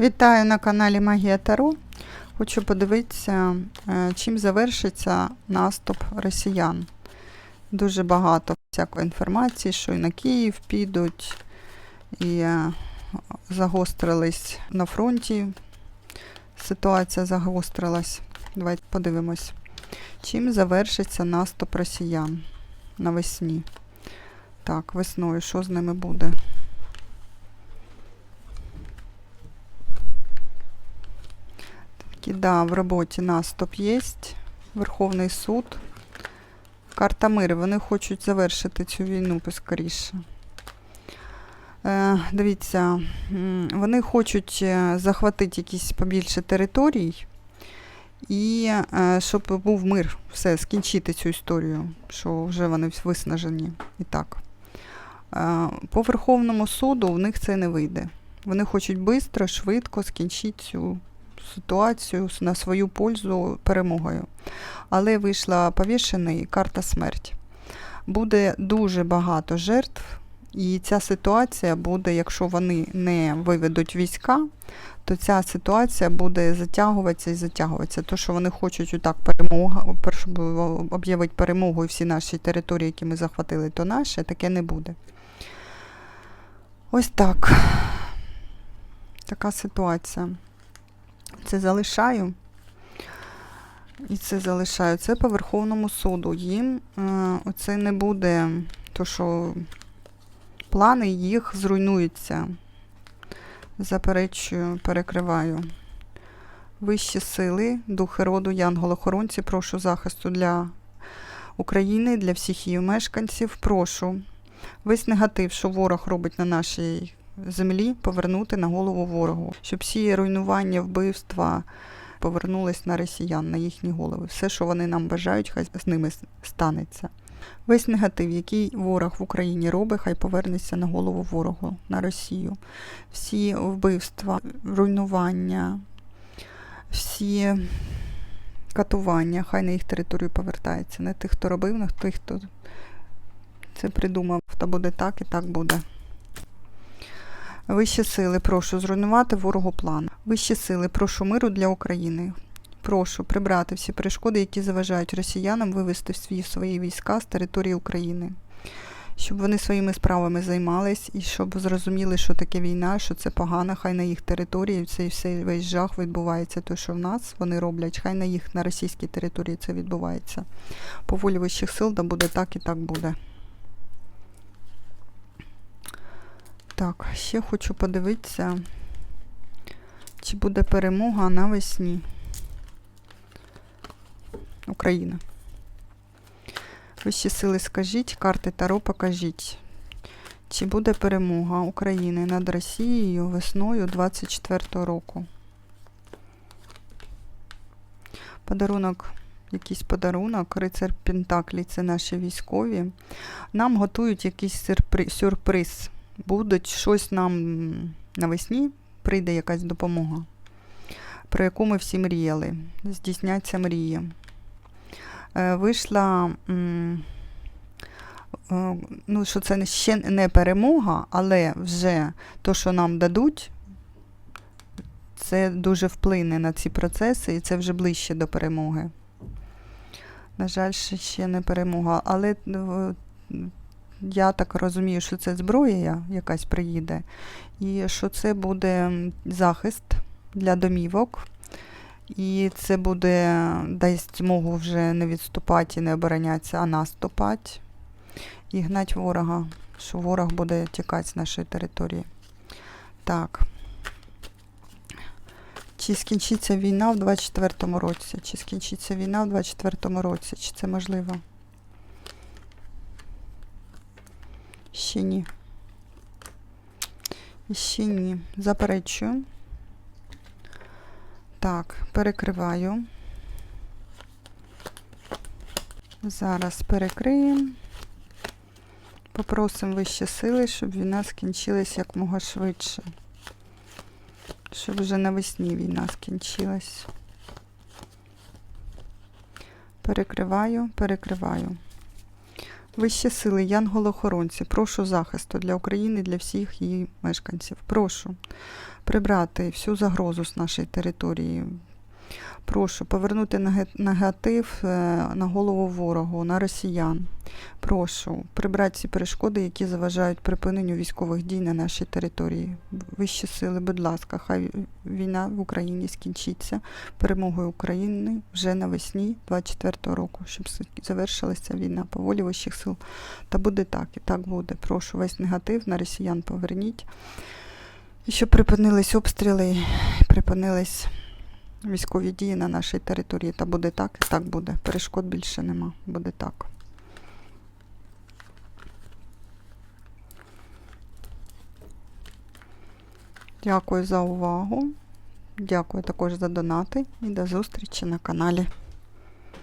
Вітаю на каналі Магія Таро. Хочу подивитися, е, чим завершиться наступ росіян. Дуже багато всякої інформації, що і на Київ підуть, і е, загострились на фронті. Ситуація загострилась. Давайте подивимось, чим завершиться наступ росіян навесні. Так, весною, що з ними буде? Таки, да, в роботі наступ є. Верховний суд. Карта миру. Вони хочуть завершити цю війну поскоріше. Е, дивіться, вони хочуть е, захватити якісь побільше територій і е, щоб був мир, все, скінчити цю історію, що вже вони виснажені і так. Е, по Верховному суду в них це не вийде. Вони хочуть швидко, швидко скінчити цю ситуацію на свою пользу перемогою. Але вийшла повішений карта смерть. Буде дуже багато жертв, і ця ситуація буде, якщо вони не виведуть війська, то ця ситуація буде затягуватися і затягуватися. То, що вони хочуть отак перемога, об'явити перемогу і всі наші території, які ми захватили, то наше, таке не буде. Ось так. Така ситуація. Це залишаю. І це залишаю. Це по Верховному суду. Їм е, оце не буде, то що плани їх зруйнуються. Заперечую, перекриваю. Вищі сили, духи роду, янголохоронці, прошу захисту для України, для всіх її мешканців. Прошу. Весь негатив, що ворог робить на нашій землі, повернути на голову ворогу, щоб всі руйнування, вбивства повернулись на росіян, на їхні голови. Все, що вони нам бажають, хай з ними станеться. Весь негатив, який ворог в Україні робить, хай повернеться на голову ворогу, на Росію. Всі вбивства, руйнування, всі катування, хай на їх територію повертається. Не тих, хто робив, не тих, хто це придумав. То буде так і так буде. Вищі сили, прошу зруйнувати ворогу план. Вищі сили, прошу миру для України. Прошу прибрати всі перешкоди, які заважають росіянам вивести свої свої війська з території України, щоб вони своїми справами займались і щоб зрозуміли, що таке війна, що це погано, хай на їх території цей все весь жах відбувається. То, що в нас вони роблять, хай на їх на російській території це відбувається. По волі вищих сил, да буде так і так буде. Так, ще хочу подивитися, чи буде перемога навесні. Україна. Вищі сили скажіть, карти Таро покажіть. Чи буде перемога України над Росією весною 24-го року? Подарунок, якийсь подарунок, рицар Пентаклі, це наші військові. Нам готують якийсь сюрприз. Будуть щось нам навесні, прийде якась допомога, про яку ми всі мріяли. Здійсняться мрії. Е, вийшла, ну, що це ще не перемога, але вже то, що нам дадуть, це дуже вплине на ці процеси, і це вже ближче до перемоги. На жаль, ще не перемога. Але я так розумію, що це зброя якась приїде, і що це буде захист для домівок. І це буде дасть змогу вже не відступати і не оборонятися, а наступати і гнати ворога, що ворог буде тікати з нашої території. Так. Чи скінчиться війна в 24-му році? Чи скінчиться війна в 24-му році? Чи це можливо? Ще ні. Ще ні. Заперечую. Так, перекриваю. Зараз перекриємо. Попросимо вищі сили, щоб війна скінчилась якмога швидше. Щоб вже навесні війна скінчилась. Перекриваю, перекриваю. Вищі сили, янголи-охоронці, прошу захисту для України, для всіх її мешканців. Прошу прибрати всю загрозу з нашої території. Прошу повернути негатив е, на голову ворогу, на росіян. Прошу прибрати ці перешкоди, які заважають припиненню військових дій на нашій території. Вищі сили, будь ласка, хай війна в Україні скінчиться перемогою України вже навесні 24-го року, щоб завершилася війна по волі вищих сил. Та буде так, і так буде. Прошу весь негатив на росіян поверніть. І щоб припинились обстріли, припинились військові дії на нашій території. Та буде так, і так буде. Перешкод більше нема. Буде так. Дякую за увагу. Дякую також за донати і до зустрічі на каналі.